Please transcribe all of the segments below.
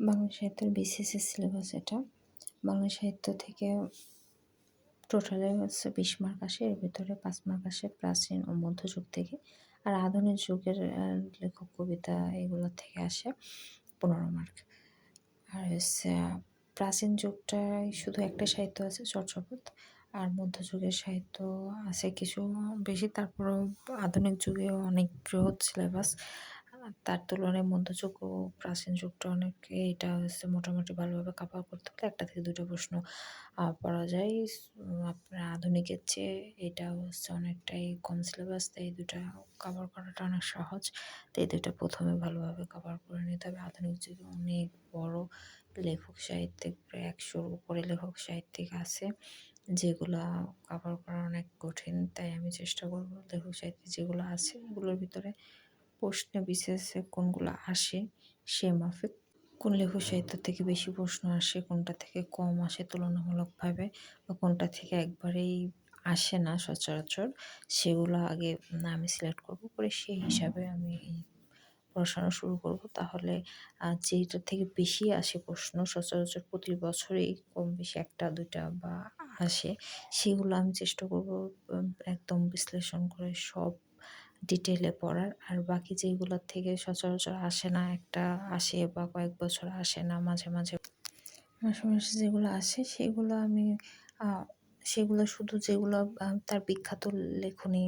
বাংলা সাহিত্যের বিসিএসের সিলেবাস এটা। বাংলা সাহিত্য থেকে টোটালে হচ্ছে বিশ মার্ক আসে, এর ভিতরে পাঁচ মার্ক আসে প্রাচীন ও মধ্যযুগ থেকে। আর আধুনিক যুগের লেখক, কবিতা এগুলো থেকে আসে পনেরো মার্ক আর হচ্ছে, প্রাচীন যুগটায় শুধু একটা সাহিত্য আছে, চর্যাপদ। আর মধ্যযুগের সাহিত্য আছে কিছু বেশি, তারপরেও আধুনিক যুগেও অনেক বৃহৎ সিলেবাস তার তুলনায় মধ্যযুগ ও প্রাচীন যুগটা অনেকে এটা হচ্ছে মোটামুটি ভালোভাবে কাভার করতে হলে একটা থেকে দুটো প্রশ্ন পড়া যায়। আপনার আধুনিকের চেয়ে এটা হচ্ছে অনেকটাই কম সিলেবাস তাই এই দুটা কাভার করাটা অনেক সহজ। তো এই দুটো প্রথমে ভালোভাবে কাভার করে নিতে হবে। আধুনিক যুগে অনেক বড় লেখক সাহিত্যিক, প্রায় একশোর উপরে লেখক সাহিত্যিক আছে, যেগুলো কাভার করা অনেক কঠিন। তাই আমি চেষ্টা করব লেখক সাহিত্যিক যেগুলো আছে, এগুলোর ভিতরে প্রশ্নে বিশেষে কোনগুলো আসে সে মাফিক কোন লেখক সাহিত্য থেকে বেশি প্রশ্ন আসে, কোনটা থেকে কম আসে তুলনামূলকভাবে বা কোনটা থেকে একবারেই আসে না সচরাচর, সেগুলো আগে আমি সিলেক্ট করব। করে সেই হিসাবে আমি পড়াশোনা শুরু করব। তাহলে যেটা থেকে বেশি আসে প্রশ্ন সচরাচর প্রতি বছরেই কম বেশি একটা, দুইটা বা আসে, সেগুলো আমি চেষ্টা করব একদম বিশ্লেষণ করে সব ডিটেলে পড়ার। আর বাকি যেগুলোর থেকে সচরাচর আসে না, একটা আসে বা কয়েক বছর আসে না মাঝে মাঝে। মাসে মাসে যেগুলো আসে, সেগুলো আমি সেগুলো শুধু যেগুলো তার বিখ্যাত লেখনী,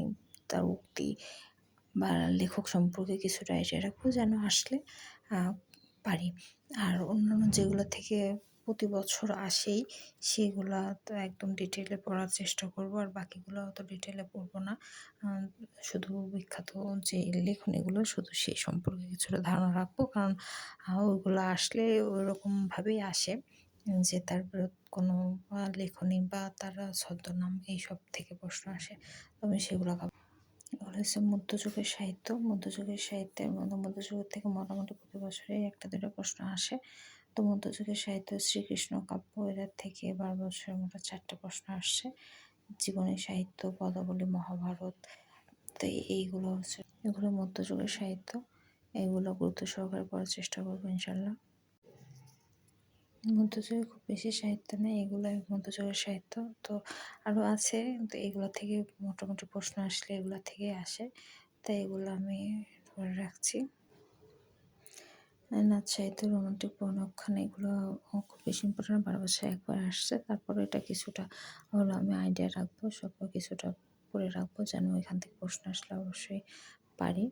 তার উক্তি বা লেখক সম্পর্কে কিছুটা আইডিয়া রাখব যেন আসলে পারি। আর অন্যান্য যেগুলো থেকে প্রতি বছর আসেই সেগুলো তো একদম ডিটেলে পড়ার চেষ্টা করব, আর বাকিগুলো অত ডিটেলে পড়ব না। শুধু বিখ্যাত যে লেখনীগুলো শুধু সেই সম্পর্কে কিছুটা ধারণা রাখব। কারণ ওইগুলো আসলে ওইরকমভাবেই আসে যে তার কোনো লেখনী বা তার ছদ্মনাম এইসব থেকে প্রশ্ন আসে। তবে সেগুলো এগুলো হচ্ছে মধ্যযুগের সাহিত্য। মধ্যযুগের সাহিত্যের মধ্যে মধ্যযুগের থেকে মোটামুটি প্রতি বছরেই একটা দুটো প্রশ্ন আসে। তো মধ্যযুগের সাহিত্য শ্রীকৃষ্ণ কাব্য, এদের থেকে এবার বছরের মতো চারটে প্রশ্ন আসছে। জীবনী, সাহিত্য, পদাবলী, মহাভারত, তো এইগুলো হচ্ছে। এগুলো মধ্যযুগের সাহিত্য। এগুলো গুরুত্ব সহকারে পড়ার চেষ্টা করব ইনশাল্লাহ মধ্যযুগে খুব বেশি সাহিত্য নেই এগুলো মধ্যযুগের সাহিত্য। তো আরও আছে, তো এগুলো থেকে মোটামুটি প্রশ্ন আসলে এগুলো থেকে আসে। তাই এগুলো আমি ধরে রাখছি। নাচ সাহিত্য রোমান্টিক বর্ণক্ষণ এগুলো খুব বেশি ইম্পর্টেন্ট বারো বছর একবার আসছে, তারপরে এটা কিছুটা হলো আমি আইডিয়া রাখব সব কিছুটা করে রাখব যেন এখান থেকে প্রশ্ন আসলে অবশ্যই পারি।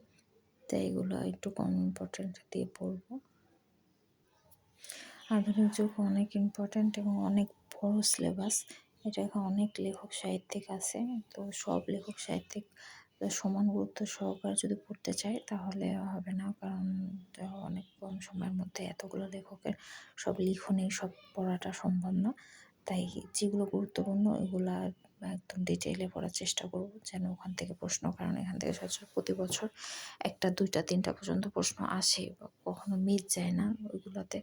তাই এগুলো একটু কম ইম্পর্টেন্ট দিয়ে পড়ব আধুনিক যুগ অনেক ইম্পর্ট্যান্ট এবং অনেক বড় সিলেবাস এটা অনেক লেখক সাহিত্যিক আছে, তো সব লেখক সাহিত্যিক সমান গুরুত্ব সহকারে যদি পড়তে চাই তাহলে হবে না। কারণ অনেক কম সময়ের মধ্যে এতগুলো লেখকের সব লিখনে সব পড়াটা সম্ভব না। তাই যেগুলো গুরুত্বপূর্ণ ওইগুলো একদম ডিটেইলে পড়ার চেষ্টা করব, যেন ওখান থেকে প্রশ্ন, কারণ এখান থেকে সচরাচর প্রতি বছর একটা, দুইটা, তিনটা পর্যন্ত প্রশ্ন আসে। বা কখনো মিস যায় না। ওইগুলোতে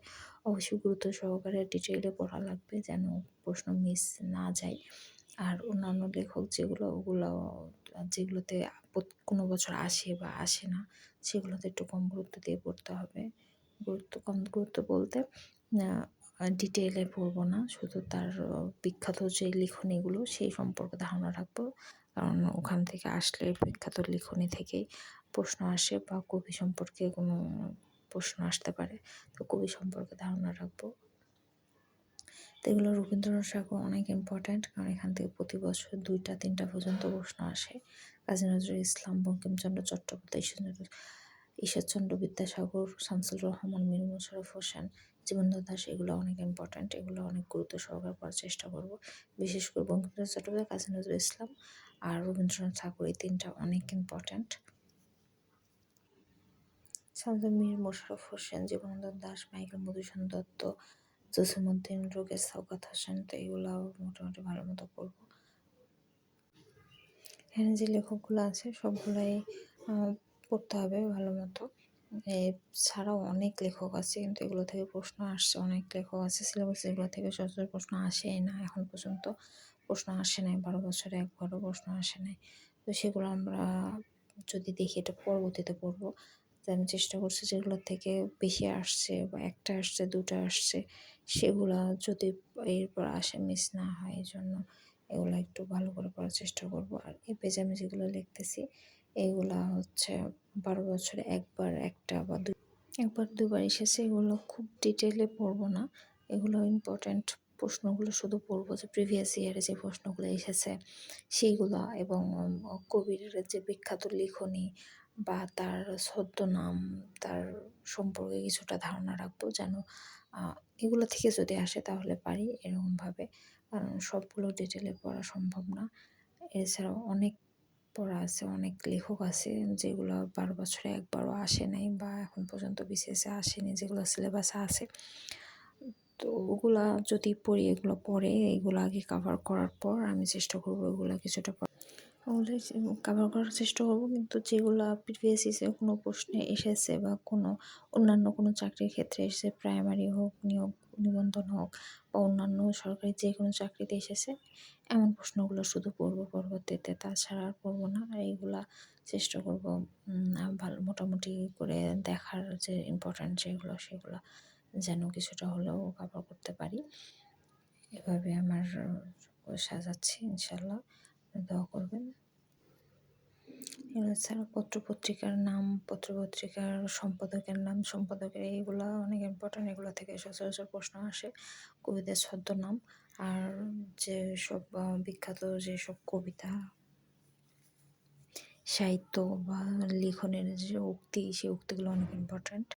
অবশ্যই গুরুত্ব সহকারে ডিটেইলে পড়া লাগবে, যেন প্রশ্ন মিস না যায়। আর অন্যান্য লেখক যেগুলো, ওগুলো, যেগুলোতে কোনো বছর আসে বা আসে না, সেগুলোতে একটু কম গুরুত্ব দিয়ে পড়তে হবে। গুরুত্ব, কম গুরুত্ব বলতে ডিটেলে পড়ব না, শুধু তার বিখ্যাত যে লিখনীগুলো, সেই সম্পর্কে ধারণা রাখব। কারণ ওখান থেকে আসলে বিখ্যাত লিখনী থেকেই প্রশ্ন আসে বা কবি সম্পর্কে কোনো প্রশ্ন আসতে পারে, তো কবি সম্পর্কে ধারণা রাখব। তো এগুলো রবীন্দ্রনাথ ঠাকুর অনেক ইম্পর্ট্যান্ট কারণ এখান থেকে প্রতি বছর দুইটা, তিনটা পর্যন্ত প্রশ্ন আসে। কাজী নজরুল ইসলাম, বঙ্কিমচন্দ্র চট্টোপাধ্যায় ঈশ্বরচন্দ্র ঈশ্বরচন্দ্র বিদ্যাসাগর শামসুল রহমান মীর মোশারফ হোসেন জীবন্ত দাস, এগুলো অনেক ইম্পর্ট্যান্ট এগুলো অনেক গুরুত্ব সহকারে পড়ার চেষ্টা করব। বিশেষ করে বঙ্কিমচন্দ্র চট্টোপাধ্যায়, কাজী নজরুল ইসলাম আর রবীন্দ্রনাথ ঠাকুর এই তিনটা অনেক ইম্পর্ট্যান্ট শামসুল মীর মোশারফ হোসেন জীবনানন্দ দাস, মাইকেল মধুসূদন দত্ত জসিমুদ্দিন রোগের সৌকাত হোসেন, তো এগুলো মোটামুটি ভালো মতো পড়ব। এখানে যে লেখকগুলো আছে, সবগুলাই পড়তে হবে ভালো মতো। এছাড়াও অনেক লেখক আছে, কিন্তু এগুলো থেকে প্রশ্ন আসছে, অনেক লেখক আছে সিলেবাস এগুলো থেকে সচরাচর প্রশ্ন আসেই না, এখন পর্যন্ত প্রশ্ন আসে নাই, বারো বছরে একবারও প্রশ্ন আসে নাই। তো সেগুলো আমরা যদি দেখি, এটা পরবর্তীতে পড়ব। যে আমি চেষ্টা করছি যেগুলো থেকে বেশি আসছে বা একটা আসছে, দুটো আসছে, সেগুলা যদি এরপর আসে মিস না হয় এই জন্য এগুলো একটু ভালো করে পড়ার চেষ্টা করব। আর এই পেজে আমি যেগুলো লিখতেছি এইগুলা হচ্ছে বারো বছরে একবার একটা বা দুই একবার দুবার এসেছে, এগুলো খুব ডিটেলে পড়ব না। এগুলো ইম্পর্ট্যান্ট প্রশ্নগুলো শুধু পড়ব যে প্রিভিয়াস ইয়ারে যে প্রশ্নগুলো এসেছে, সেইগুলো এবং কবির যে বিখ্যাত লিখনী বা তার ছদ্মনাম, তার সম্পর্কে কিছুটা ধারণা রাখব যেন এগুলো থেকে যদি আসে তাহলে পারি এরকমভাবে। কারণ সবগুলো ডিটেলে পড়া সম্ভব না। এছাড়াও অনেক পড়া আছে, অনেক লেখক আছে যেগুলো বারো বছরে একবারও আসে নাই বা এখন পর্যন্ত বিসিএসে আসেনি যেগুলো সিলেবাসে আছে। তো ওগুলা যদি পড়ি, এগুলো পরে এগুলো আগে কাভার করার পর আমি চেষ্টা করব এগুলো কিছুটা ওগুলো কাভার করার চেষ্টা করব। কিন্তু যেগুলো প্রিভিয়াস ইসে কোনো প্রশ্নে এসেছে বা কোনো অন্যান্য কোনো চাকরির ক্ষেত্রে এসেছে প্রাইমারি হোক, নিয়োগ, নিবন্ধন হোক বা অন্যান্য সরকারি যে কোনো চাকরিতে এসেছে, এমন প্রশ্নগুলো শুধু পড়ব পরবর্তীতে তাছাড়া আর পড়ব না। আর এইগুলা চেষ্টা করব ভালো মোটামুটি করে দেখার যে ইম্পর্ট্যান্ট যেগুলো, সেগুলো যেন কিছুটা হলেও কাভার করতে পারি। এভাবে আমার সাজাচ্ছি, ইনশাল্লাহ। দোয়া করবেন। এছাড়া পত্র পত্রিকার নাম পত্র পত্রিকার সম্পাদকের নাম, সম্পাদকের এইগুলো অনেক ইম্পর্ট্যান্ট এগুলো থেকে সচরাচর প্রশ্ন আসে। কবিদের ছদ্মনাম আর যে সব বিখ্যাত যেসব কবিতা, সাহিত্য বা লিখনের যে উক্তি, সেই উক্তিগুলো অনেক ইম্পর্ট্যান্ট